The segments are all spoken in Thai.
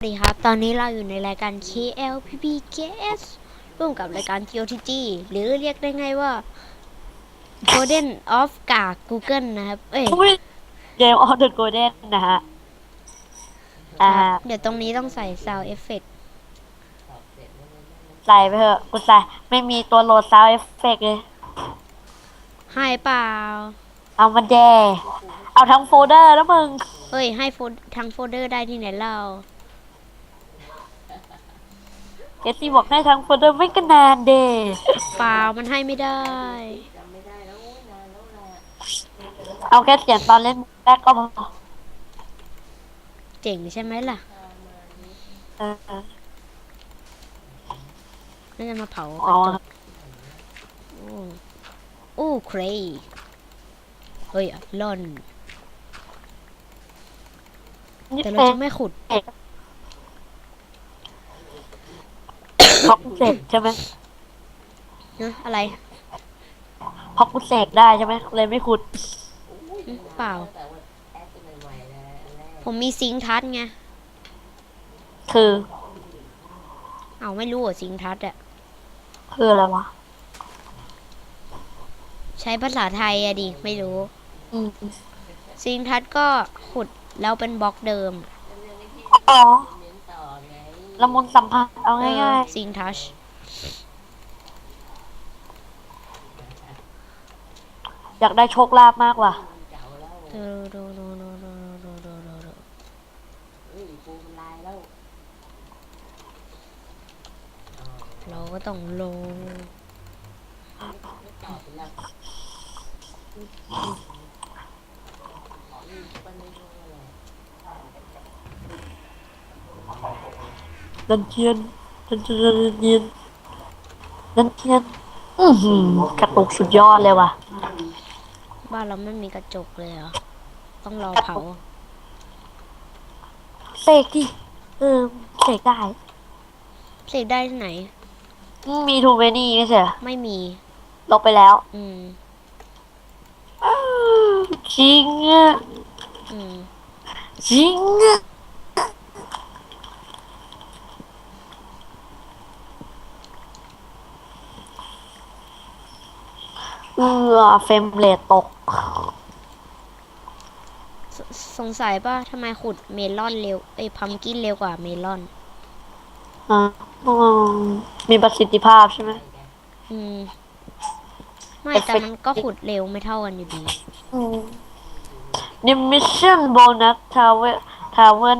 สวัสดีครับ ตอนนี้เราอยู่ในรายการ KLPPKS ร่วมกับรายการ TOTG หรือเรียกได้ไงว่า Golden of กาก Google นะครับ เอ้ยเกมออฟเดอะโกลเด้นนะฮะ อ่า เดี๋ยวตรงนี้ต้องใส่ Sound Effect ใส่ไปเถอะกูใส่ไม่มีตัวโหลดซาวเอฟเฟกเลยให้เปล่า เอามาแดเอาทั้งโฟลเดอร์แล้วมึง เฮ้ย ให้โฟลทั้งโฟลเดอร์ได้ที่ไหนเราเก สซี่บอกให้ทั้งโฟลเดอร์ไม่กันนานเดเปล่ามันให้ไม่ได้ เอาแค่เสียงตอนเล่นแรกก็พอเจ๋งใช่ไหมล่ะเออน่าจะมาเผาเอาโอ้โอ้เครยเฮ้ยลอน นี่แต่เราเป็นจะไม่ขุด พ็อกเสกใช่ไหมนะอะไรพ็อกเสกได้ใช่ไหมเลยไม่ขุดอืมเปล่า ผมมีซิงค์ทัชไง คือเอาไม่รู้เหรอซิงค์ทัชอะคืออะไรวะใช้ภาษาไทยอะดิ ไม่รู้ อืมซิงค์ทัชก็ขุดแล้วเป็นบล็อกเดิม อ๋อ ละมุนสัมผัสเอาง่ายซิงค์ทัชๆ อยากได้โชคลาภมากว่ะ ดูดูดูดูดูดูดูดูดูเราก็ต้องลง ดันเทียนดันเทียนดันเทียนดันเทียนอือหือกระตุกสุดยอดเลยว่ะ บ้านเราไม่มีกระจกเลยเหรอ ต้องรอเผา เสกดิเออเสกได้ เสกได้ที่ไหนอืมมีทูเมนี่ไม่ใช่เหรอไม่มี ลบไปแล้ว อืมอ้าวจริงอะอืม จริงอะ เออเฟรมเรทตก สสงสัยป่ะทำไมขุดเมลอนเร็วเอ้ยพัมกินเร็วกว่าเมลอน อ่าอืมมีประสิทธิภาพใช่ไหม อืม ไม่เอฟเฟแต่กต์มันก็ขุดเร็วไม่เท่ากันอยู่ดี The mission bonus tower tower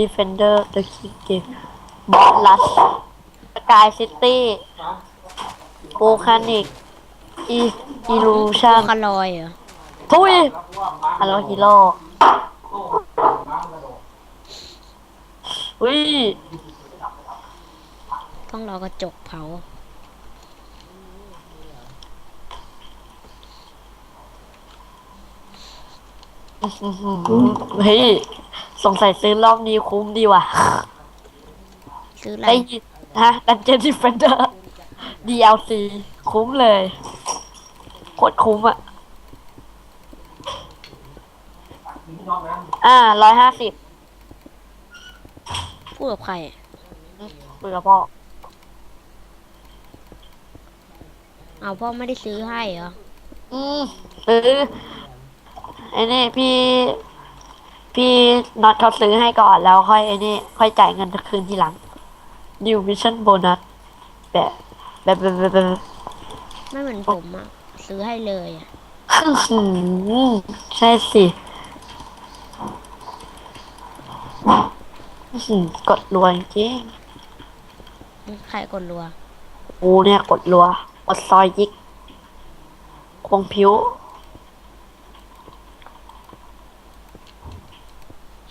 defender the key game boss rush sky city volcanic e illusion คาลอยเหรอทุยฮัลโหลฮีโร่อุ้ยต้องรอกระจกเผาเฮ้ยสงสัยซื้อรอบนี้คุ้มดีว่ะ ซื้ออะไรได้ยินฮะ Dungeon Defender DLC คุ้มเลย โคตรคุ้มอะอ่าร้อยห้าสิบพูดกับใครอะคุยกับพ่อเอาพ่อไม่ได้ซื้อให้เหรอ อืมซื้อไอ้นี่พี่ พี่น็อตเขาซื้อให้ก่อนแล้วค่อยไอ้นี่ค่อยจ่ายเงินคืนทีหลัง New Mission Bonus แบบแบบแบบแบบแบบ ไม่เหมือนผมอะ ซื้อให้เลยอะอื้อหือใช่สิอื้อหือกดรัวจริงใครกดรัว ๆกูเนี่ยกดรัวกดซอยยิกควงผิว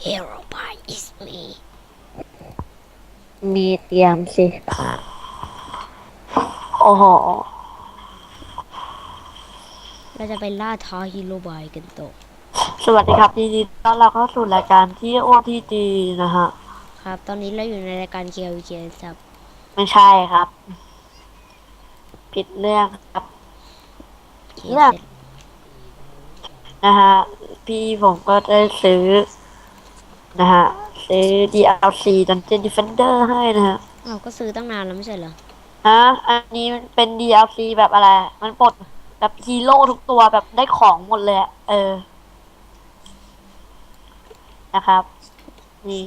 Hero by is me มีเตรียมสิ โอ้โห เราจะไปล่าท้าฮีโร่บายกันต่อสวัสดีครับยินดีต้อนรับเข้าสู่รายการที่โอทีจีนะฮะ ครับ ตอนนี้เราอยู่ในรายการ KLK ครับไม่ใช่ครับ ผิดเรื่องครับเคเลือกเสร็จนะฮะ พี่ผมก็ได้ซื้อ นะฮะ ซื้อ DLC Dungeon Defender ให้นะฮะเราก็ซื้อตั้งนานแล้วไม่ใช่เหรอ ฮะ อันนี้มันเป็น DLC แบบอะไร มันปลด แบบฮีโร่ทุกตัวแบบได้ของหมดเลยอะเออ นะครับ นี่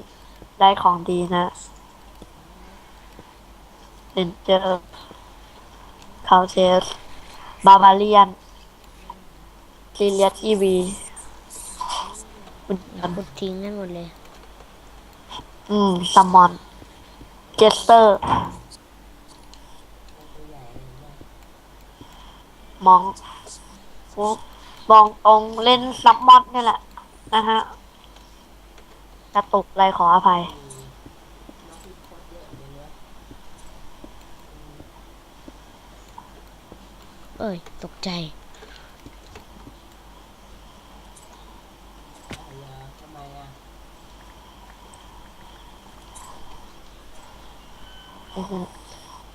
ได้ของดีนะเ a นเจอร์คาเทสบาบาเลียนซีเรียสอีวีคุณขุดทิ้งให้หมดเลย อืมซัมมอน เจสเตอร์ มองโอ้มองตรงเล่นซัมมอนนี่แหละ นะฮะ กระตุกอะไรขออภัย เอ้ย ตกใจ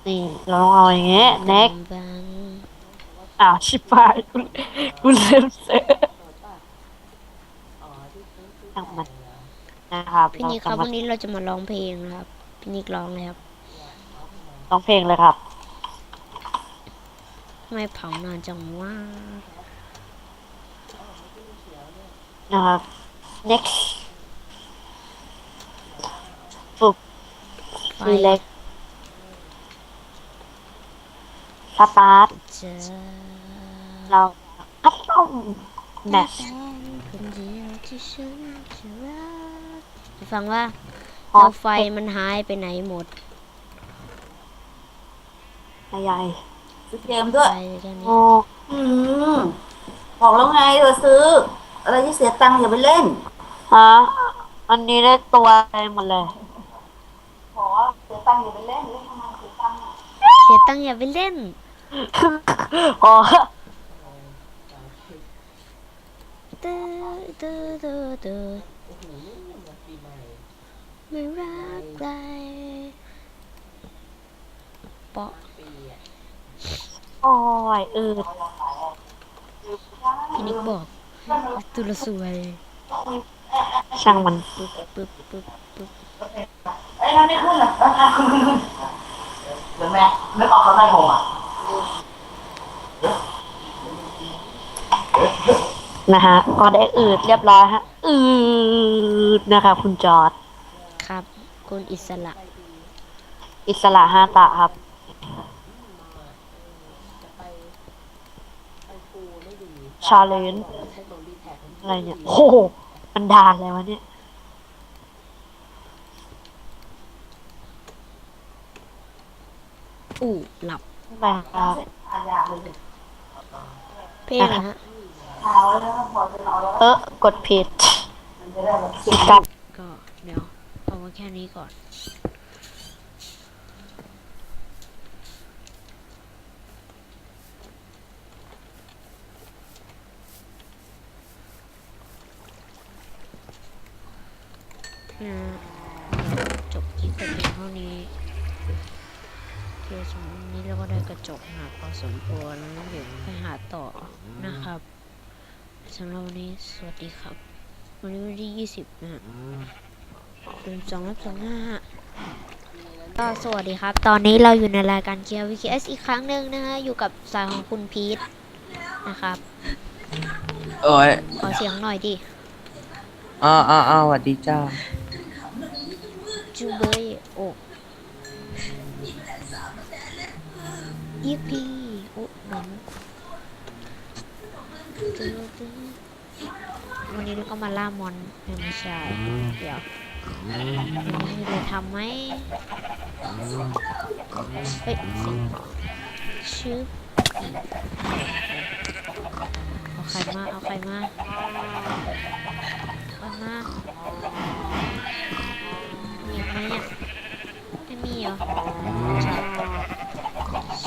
นี่เราต้องเอาอย่างเงี้ยเน็กบาง อ้าวชิบหายกูกูเล่นเสือช่างมันนะครับพี่นิกครับเาจะวัมานนี้เราจะมาร้องเพลงนะครับพี่นิกร้องเลยครับร้องเพลงเลยครับทำไมเผานานจังว่านะครับ next ฝึกไฟทีเล็กสตาร์ท เจอเราคัสตอมแมชคนเดียวที่ฉันจะรักไปฟังว่าพอแล้วไฟมันหายไปไหนหมดใหญ่ซื้อเกมด้วยไฟเท่านี้โอ้อืมบอกแล้วไงเธอซื้อ อะไรที่เสียตังค์อย่าไปเล่น ฮะ อันนี้ได้ตัวอะไรหมดเลยบอกว่าเสียตังค์อย่าไปเล่นเล่นทำไมเสียตังค์อะเสียตังค์อย่าไปเล่น อ๋อ เตอเตอเตอเตอไม่รักใครเปาะอ้ยอืดพี่นิกบอกตุลสวยช่างมันปึ๊บปึ๊บปึ๊บปึ๊บเอ้ยนั่นไม่ขึ้นเหรอเดี๋ยวแม่ไม่ออกข้างในผมอะ นะฮะก็ได้อืดเรียบร้อยฮะ อืดนะคะ คุณจอร์ดครับ คุณอิสระ อิสระฮาตะครับ ชาเลนจ์อะไรเนี่ยโอ้โหมันดานเลยวะเนี่ยอู้หลับไปครับเพลงนะฮะ เออกดผิดกับก็เดี๋ยวเอาไว้แค่นี้ก่อนจบคลิปแต่เพียงเท่านี้เคสำหรับวันนี้เราก็ได้กระจกหนักพอสมควรแล้วเดี๋ยวไปหาต่อนะครับ สำหรับวันนี้สวัสดีครับ วันนี้วันที่ยี่สิบนะฮะเป็นสองรับสองห้าฮะก็สวัสดีครับ ตอนนี้เราอยู่ในรายการเคียว VKS อีกครั้งหนึ่งนะฮะ อยู่กับสายของคุณพีทนะครับ โอ้ยขอเสียงหน่อยดิ อ้าวอ้าวอ้าวสวัสดีจ้า จูเบยโอยิปปี้โอ้หนัง วันนี้เราก็มาล่ามอนยังไม่ใช่เดี๋ยววันนี้มีอะทำไหมเฮ้ยชื่อเอาใครมา เอาใครมาเอามามีไหมอะไม่มีเหรอ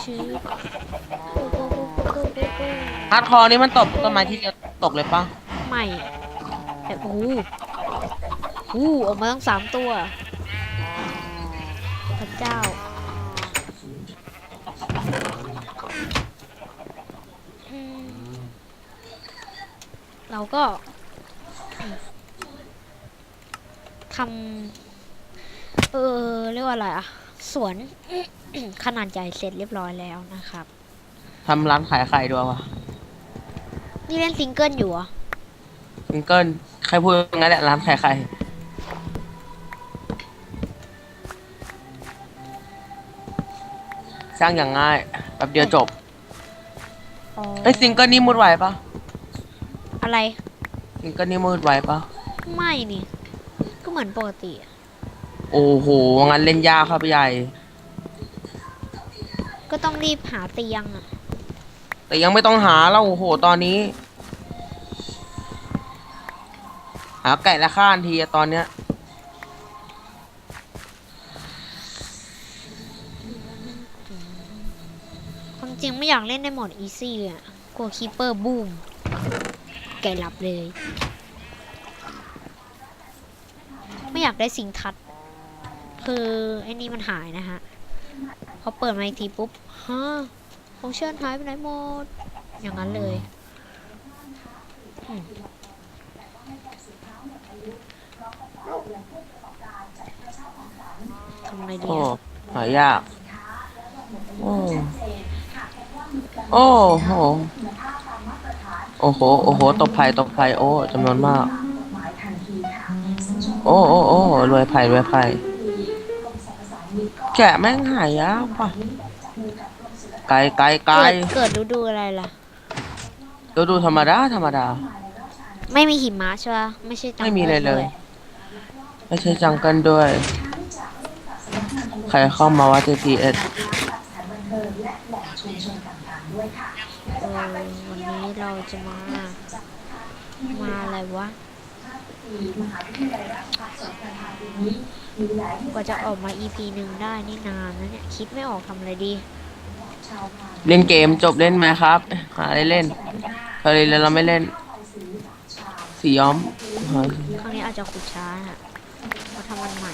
ชื่อฮาร์ดคอร์นี่มันตบต้นไม้ที่เดียวตกเลยปะไม่ แต่โอ้โหโอ้โหออกมาตั้งสามตัวพระเจ้าอืมเราก็ทำเออ เรียกว่าอะไรอะสวน ขนาดใหญ่เสร็จเรียบร้อยแล้วนะครับทำร้านขายไข่ด้วยวะนี่เล่นซิงเกิลอยู่เหรอซิ งเกิลใครพูดงั้นแหละร้านขายไข่สร้างอย่างง่ายแป๊บเดียวจบอ๋อเอ้ยซิงเกิลนี้มุดไหวปะอะไร ซิงเกิลนี้มุดไหวปะไม่นี่ ก็เหมือนปกติอะโอ้โหงั้นเล่นยากครับใหญ่ ก็ต้องรีบหาเตียงอะแต่ยังไม่ต้องหาแล้วโอ้โห ตอนนี้ หาไก่ละข้านทีอะตอนเนี้ยความจริงไม่อยากเล่นในโหมดอีซี่อะกลัวคีเปอร์บูม ไก่หลับเลย ไม่อยากได้สิงทัด คือไอ้นี่มันหายนะฮะ พอเปิดมาอีกทีปุ๊บ ฮะของเชิญหายไปไหนหมด อย่างนั้นเลยอืมทำ ไงดีโอ้อะหายาก โอ้โอ้โหโอ้โหโอ้โหตบไผ่ตบไผ่โอ้จำนวนมาก โอ้โอ้โอ้รวยไผ่รวยไผ่แกะแม่งหายากป่ะไกลไกลไกลเกิดเกิดฤดูอะไรล่ะ ดูดูธรรมดาธรรมดา ไม่มีหิมะใช่ปะไม่ใช่จังไม่มีเลยเลย ด้วไม่ใช่จังกันด้วย ใครเข้ามาว่า TTS เออวันนี้เราจะมา มาอะไรวะกว่าจะออกมา EP หนึ่งได้นี่นานนะเนี่ย คิดไม่ออกทำอะไรดี เล่นเกมจบเล่นไหมครับ หาอะไรเล่นเคยเล่นเราไม่เล่น สีย้อม ครั้งนี้อาจจะขุดช้าฮะเพราะทำมันใหม่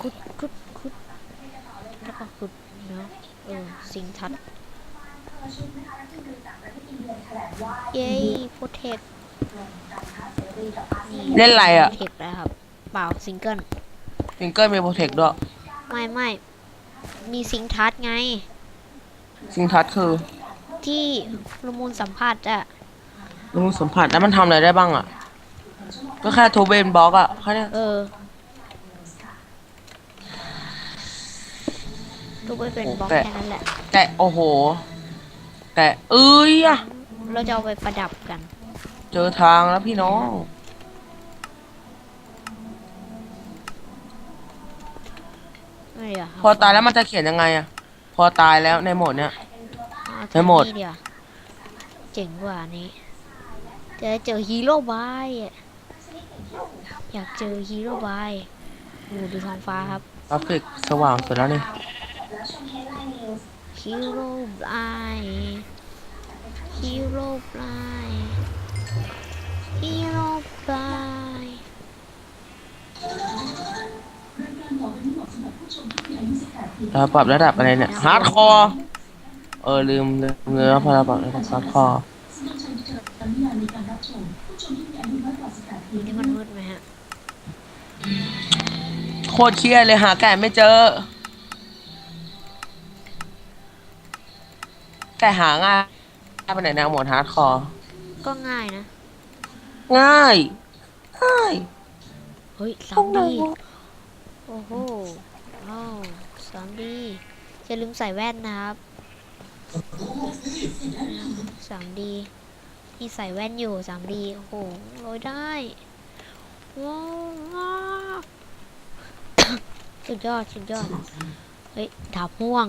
มาอืมขุดขุดขุดแล้วก็ขุดเนาะเออสิงทัดเย้โปรเทคเล่นอะไรอะโปรเทคแล้วครับเปล่าซิงเกิลฟิงเกิลมีโปรเทคด้วยไม่ไม่มีซิงทัดไง ซิงทัชคือที่ละมุนสัมผัสอะรู้สัมผัสแล้วมันทำอะไรได้บ้างอะ ก็แค่ทูเบนบล็อกอะแค่เนี้ยเออ รูปไว้เป็นบล็อกแค่นั้นแหละแกะโอ้โหแกะเอ้ยอะเราจะเอาไปประดับกัน เจอทางแล้วพี่น้องไม่เดี๋ยวพอตายแล้วมันจะเขียนยังไงอะพอตายแล้วในโหมดเนี้ย เอาไม่หมดที่นี่เดี๋ยวเจ๋งกว่านี้จะได้เจอฮีโร่บายอะอยากเจอฮีโร่บายโอ้ดูท้องฟ้าครับ กราฟิกสว่างสุดแล้วนี่ ฮีโร่บายฮีโร่บายฮีโร่บายเราปรับระดับอะไรเนี่ยฮาร์ดคอร์เออลืมลืมลืมแล้วพอเราปรับระดับฮาร์ดคอร์นี่มันมืดไหมฮะโคตรเครียดเลยหาแกะไม่เจอ แต่หาง่ายไปไหนแนวโหมดฮาร์ดคอร์ก็ง่ายนะ ง่าย ง่ายเฮ้ยสามดีโอ้โหอ้าวสามดีอย่าลืมใส่แว่นนะครับสามดีนี่ใส่แว่นอยู่สามดีโอ้โหโรยได้ว้าวสุดยอด สุดยอด เฮ้ยดาบม่วง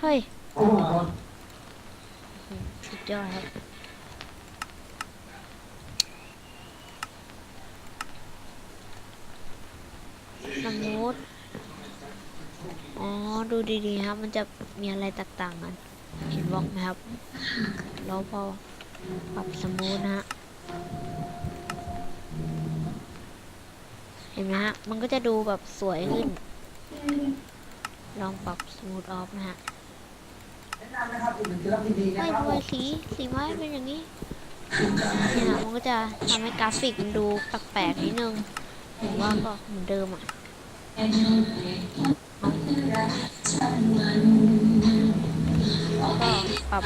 เฮ้ย สุดยอดครับสมูทอ๋อ ดูดีๆครับ มันจะมีอะไรต่างๆกันเห็นบล็อกไหมครับ แล้วพอปรับสมูทนะฮะ เห็นไหมฮะ มันก็จะดูแบบสวยขึ้น ลองปรับสมูทออฟนะฮะ ไม่ครับทำไมสีสีไม้เป็นอย่างนี้เนี่ยฮะมันก็จะทำให้กราฟิกมันดูแปลกๆนิดนึงผมว่าก็เหมือนเดิมอะเอาก็ปรับ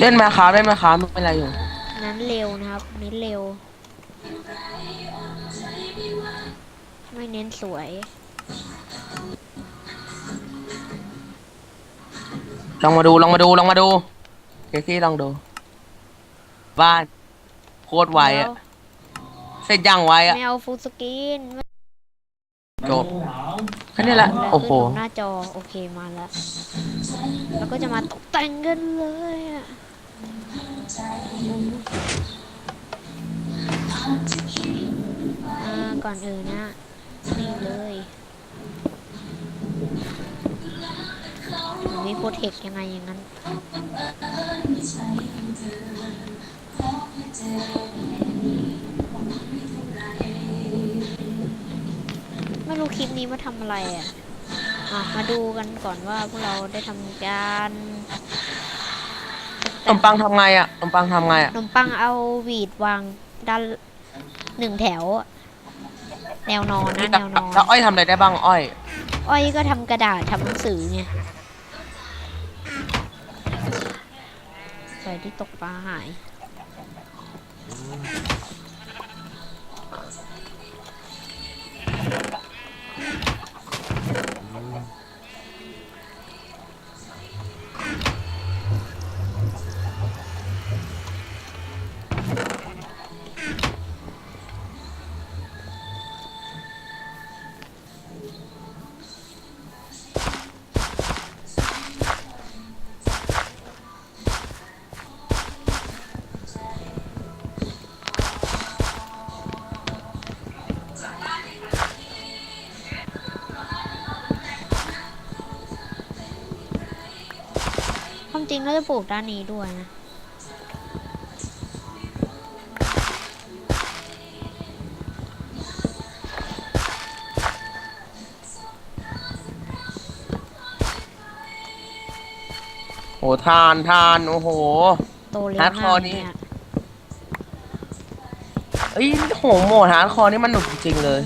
เล่นมาครับเล่นมาครับไม่เป็นไรอยู่ นั้นเร็วนะครับ เน้นเร็ว ไม่เน้นสวย ลองมาดูลองมาดูลองมาดูเคซี่ลองดู บ้านโคตรไวอะเสร็จยังไวอะไม่เอาฟูลสกรีนไม่จบแค่นี้แหละโอ้โหขึ้นบนหน้าจอโอเคมาแล้วแล้วก็จะมาตกแต่งกันเลยอะอ่าก่อนอื่นนะนี่เลย มันมีโปรเทคยังไงอย่างนั้นไม่รู้คลิปนี้มาทำอะไรอะอะ มาดูกันก่อนว่าพวกเราได้ทำการขนมปังทำไงอะขนมปังทำไงอะขนมปังเอาหวีดวางด้านหนึ่งแถวอะแนวนอนนะแนวนอนแล้วอ้อยทำอะไรได้บ้างอ้อย อ้อยก็ทำกระดาษทำหนังสือไง ใส่ที่ตกปลาหาย ความจริงเราจะปลูกด้านนี้ด้วยนะโหทานทานโอ้โห โตเร็วฮาร์ดคมาอกร์นี่ เนี่ยเอ้ยโหโหมดฮาร์ดคอร์นี่มันหนุกจริงๆเลย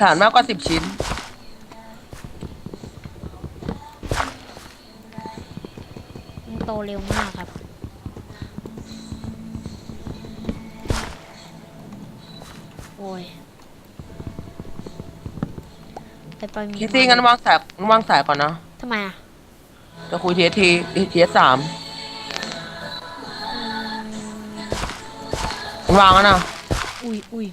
ฐานมากกว่าสิบชิ้น มันโต เร็วมากครับ โอ้ยไปไปมีเคซี่งั้นวางสายงั้นวางสายก่อนนะ ทำไมอะจะคุยทีทีทีสามวางแล้วนะ อุ้ยอุ้ย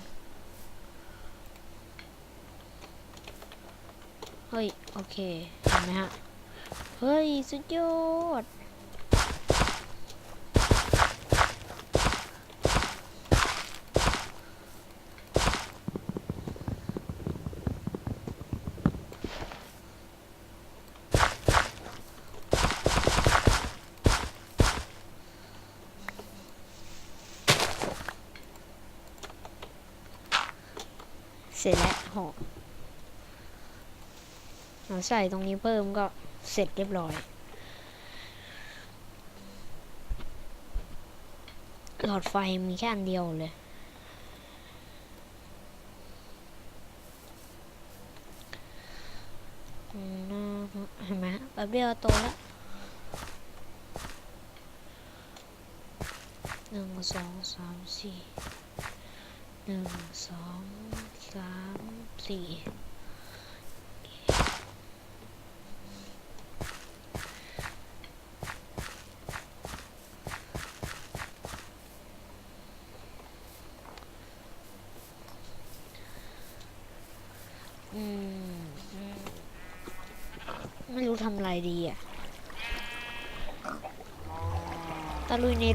เฮ้ย โอเคเห็นไหมฮะ เฮ้ย สุดยอด เสร็จแล้วหอเรา ใส่ตรงนี้เพิ่มก็เสร็จเรียบร้อย หลอดไฟมีแค่อันเดียวเลย เห็นไหมแป๊บเดียวโตแล้วหนึ่งสองสามสี่หนึ่งสองสามสี่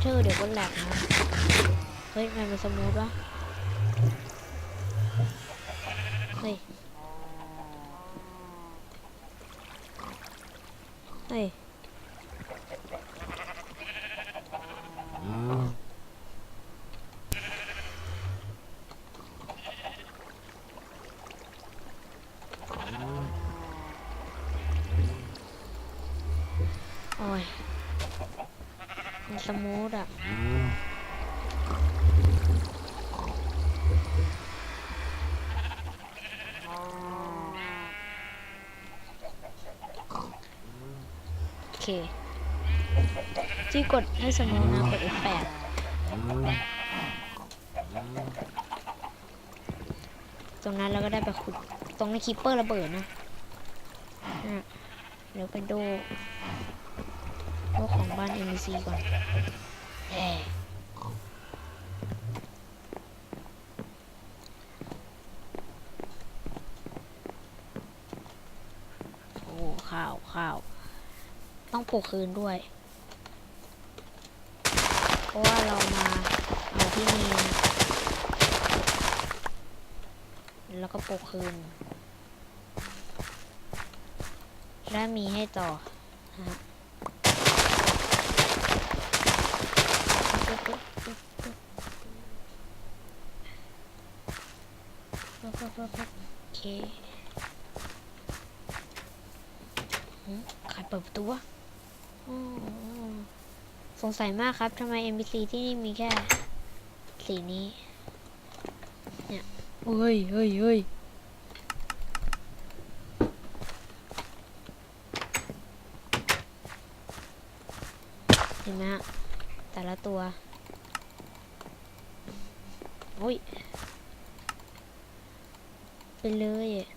เธอเดี๋ยวก็แหลกนะเฮ้ยมันเป็นสมูทวะเฮ้ย ที่กดให้สมองนะกด F8 ตรงนั้นเราก็ได้ไปขุด ตรงนี้คีปเปอร์ระเบิดนะอะเดี๋ยวไปดูพวกของบ้าน NPC ก่อนเฮ้โอ้ข้าวข้าว ต้องปลูกคืนด้วย เพราะว่าเรามาเอาที่นี่แล้วก็ปลูกคืน และมีให้ต่อนะฮะโอเคหืมใครเปิดประตูวะ งสัยมากครับทำไม NPC ที่นี่มีแค่ สีนี้ เนี่ยเฮ้ยเฮ้ยเฮ้ยเห็นไหมฮะแต่ละตัวโอ้ยไปเลยอะ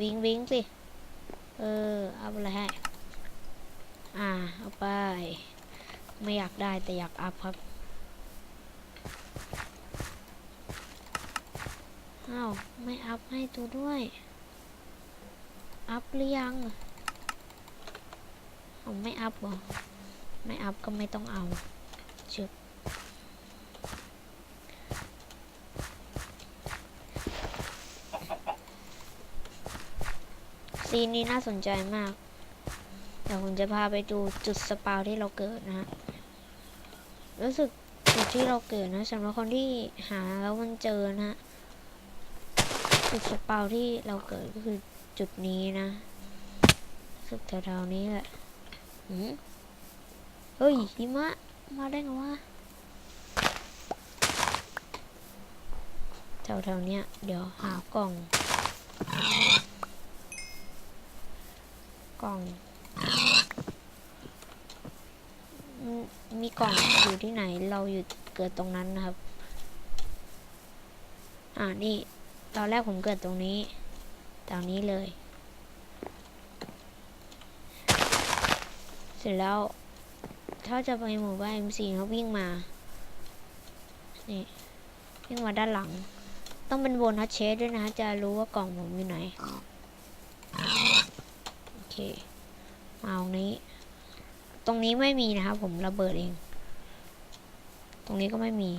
วิ่งวิ่งสิ เออ เอาอะไรให้ อ่า เอาไป ไม่อยากได้แต่อยากอัพครับ อ้าว ไม่อัพให้ตัวด้วย อัพหรือยังผมไม่อัพหรอ ไม่อัพก็ไม่ต้องเอาชึบซีนนี้น่าสนใจมาก เดี๋ยวผมจะพาไปดูจุดสปาวที่เราเกิดนะฮะรู้สึกจุดที่เราเกิดนะสำหรับคนที่หาแล้วมันเจอนะ จุดสปาวที่เราเกิดก็คือจุดนี้นะสึกแถวๆนี้แหละหืมเฮ้ยหิมะ มาได้ไงวะแถวๆเนี้ย เดี๋ยวหากล่อง กล่อง มีกล่องอยู่ที่ไหน เราอยู่เกิดตรงนั้นนะครับ อ่านี่ ตอนแรกผมเกิดตรงนี้ตรงนี้เลย เสร็จแล้ว ถ้าจะไปหมู่บ้าน MC เขาวิ่งมา นี่ วิ่งมาด้านหลัง ต้องเป็นบนัสเชสด้วยนะ จะรู้ว่ากล่องผมอยู่ไหน โอเค มาตรงนี้ ตรงนี้ไม่มีนะครับผมระเบิดเอง ตรงนี้ก็ไม่มี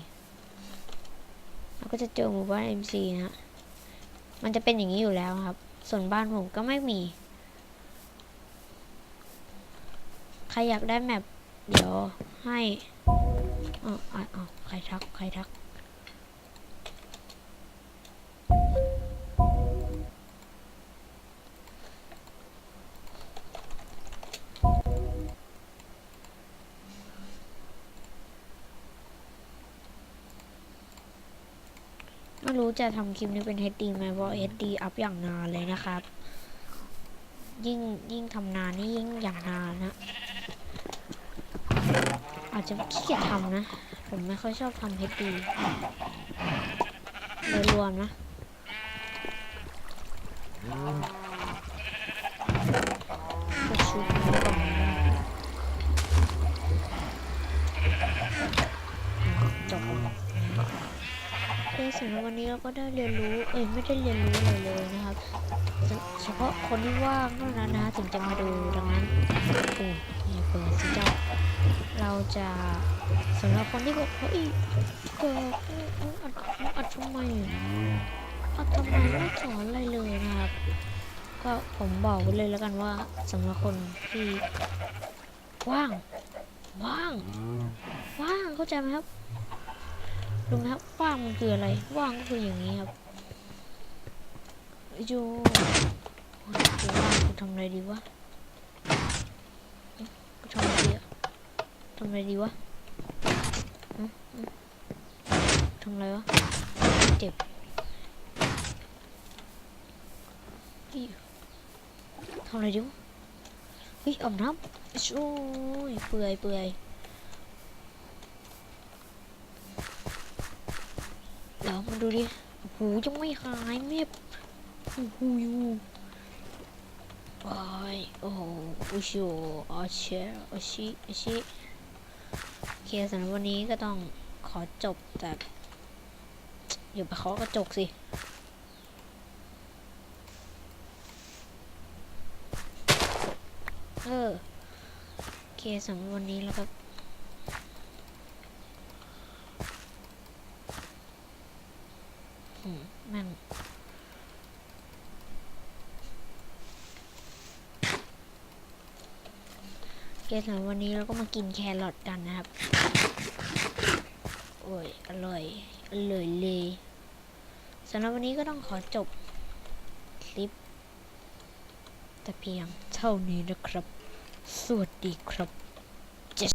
เราก็จะเจอหมู่บ้าน MC นะฮะมันจะเป็นอย่างนี้อยู่แล้วครับ ส่วนบ้านผมก็ไม่มี ใครอยากได้แมปเดี๋ยวให้อ๋ออ๋ออ๋อใครทัก ใครทัก ไม่รู้จะทำคลิปนี้เป็น HD ไหมเพราะ HD อัพอย่างนานเลยนะครับ ยิ่งยิ่งทำนานนี่ยิ่งอย่างนานนะอาจจะขี้เกียจทำนะ ผมไม่ค่อยชอบทำ HD โดยรวมนะ ก็ชุบไว้ก่อนนะจบแล้วโอเคสำหรับวั นี้เราก็ได้เรียนรู้ เอ้ยไม่ได้เรียนรู้อะไรเลยนะครับ เฉพาะคนที่ว่างเท่านั้นนะถึงจะมาดูดังนั้นโอ้ยอย่าเปิดสิเจ้าเราจะสำหรับคนที่บอกเฮ้ยเกิดอัดอัดทำไมอัดทำไมไม่สอนอะไรเลยนะครับ ก็ผมบอกไว้เลยแล้วกันว่าสำหรับคนที่ว่าง ว่าง ว่างเข้าใจไหมครับ รู้ไหมครับว่างมันคืออะไร ว่างก็คืออย่างนี้ครับโยกูว่างกูทำอะไรดีวะกูทำอะไรดีอะทำอะไรดีวะทำอะไรวะเจ็บทำอะไรดีวะเฮ้ยอาบน้ำโอ้ยเปื่อยเปื่อย ดี๋ยวมาดูดิโอ้โหยังไม่หายเม็บโอ้โหโอ้ยโอ้โหโอ้โหอาเชอาชิอาชิโอเคสำหรับวันนี้ก็ต้องขอจบแต่อย่าไปเคาะกระจกสิเออโอเคสำหรับวันนี้แล้วก็แม่งโอเค สำหรับวันนี้เราก็มากินแครอทกันนะครับ โอ้ย อร่อย อร่อยเลยสำหรับวันนี้ก็ต้องขอจบคลิป แต่เพียงเท่านี้นะครับ สวัสดีครับ